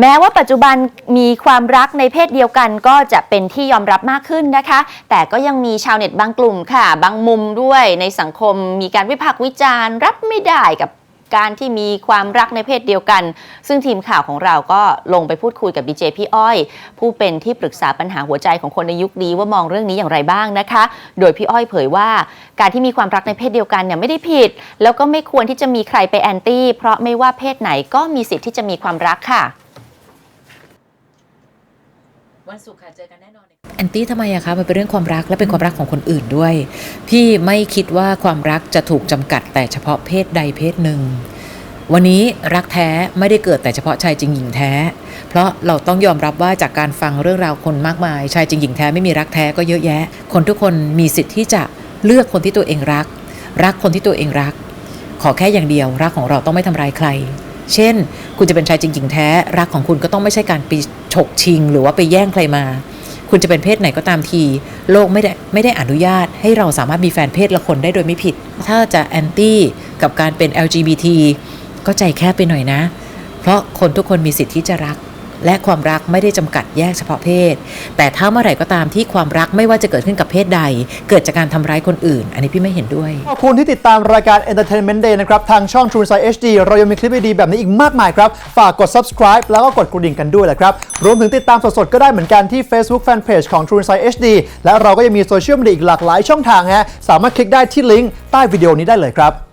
แม้ว่าปัจจุบันมีความรักในเพศเดียวกันก็จะเป็นที่ยอมรับมากขึ้นนะคะ แต่ก็ยังมีชาวเน็ตบางกลุ่มค่ะ บางมุมด้วยในสังคมมีการวิพากษ์วิจารณ์ รับไม่ได้กับการที่มีความรักในเพศเดียวกัน ซึ่งทีมข่าวของเราก็ลงไปพูดคุยกับดีเจพี่อ้อย ผู้เป็นที่ปรึกษาปัญหาหัวใจของคนในยุคนี้ว่ามองเรื่องนี้อย่างไรบ้างนะคะ โดยพี่อ้อยเผยว่า การที่มีความรักในเพศเดียวกันเนี่ยไม่ได้ผิด แล้วก็ไม่ควรที่จะมีใครไปแอนตี้เพราะไม่ว่าเพศไหนก็มีสิทธิ์ที่จะมีความรักค่ะ วันศุกร์ค่ะเจอกันแน่นอนแอนตี้ทำไมอะคะมันเป็นเรื่องความรักและเป็นความรักของคนอื่นด้วย พี่ไม่คิดว่าความรักจะถูกจำกัดแต่เฉพาะเพศใดเพศหนึ่ง วันนี้รักแท้ไม่ได้เกิดแต่เฉพาะชายจริงหญิงแท้ เพราะเราต้องยอมรับว่าจากการฟังเรื่องราวคนมากมาย ชายจริงหญิงแท้ไม่มีรักแท้ก็เยอะแยะ คนทุกคนมีสิทธิ์ที่จะเลือกคนที่ตัวเองรัก รักคนที่ตัวเองรัก ขอแค่อย่างเดียวรักของเราต้องไม่ทำร้ายใคร เช่น คุณจะเป็นชายจริงหญิงแท้ รักของคุณก็ต้องไม่ใช่การป ฉกชิง หรือว่าไปแย่งใครมา คุณจะเป็นเพศไหนก็ตามที โลกไม่ได้ไม่ได้อนุญาต ให้เราสามารถมีแฟนเพศละคนได้โดยไม่ผิด ถ้าจะแอนตี้กับการเป็น LGBT ก็ใจแคบไปหน่อยนะ เพราะคนทุกคนมีสิทธิ์ที่จะรัก และความรักไม่ได้จำกัดแยกเฉพาะเพศ แต่ถ้าเมื่อไหร่ก็ตามที่ความรักไม่ว่าจะเกิดขึ้นกับเพศใด เกิดจากการทำร้ายคนอื่น อันนี้พี่ไม่เห็นด้วย ขอบคุณที่ติดตามรายการ Entertainment Day นะครับ ทางช่อง True Insight HD เรายังมีคลิปดีๆแบบนี้อีกมากมายครับ ฝากกด subscribe แล้วก็กดกระดิ่งกันด้วยแหละครับ รวมถึงติดตามสดๆ ก็ได้เหมือนกันที่ Facebook Fanpage ของ True Insight HD และเราก็ยังมีโซเชียลมีเดียอีกหลากหลายช่องทางฮะสามารถคลิกได้ที่ลิงก์ใต้วิดีโอนี้ได้เลยครับ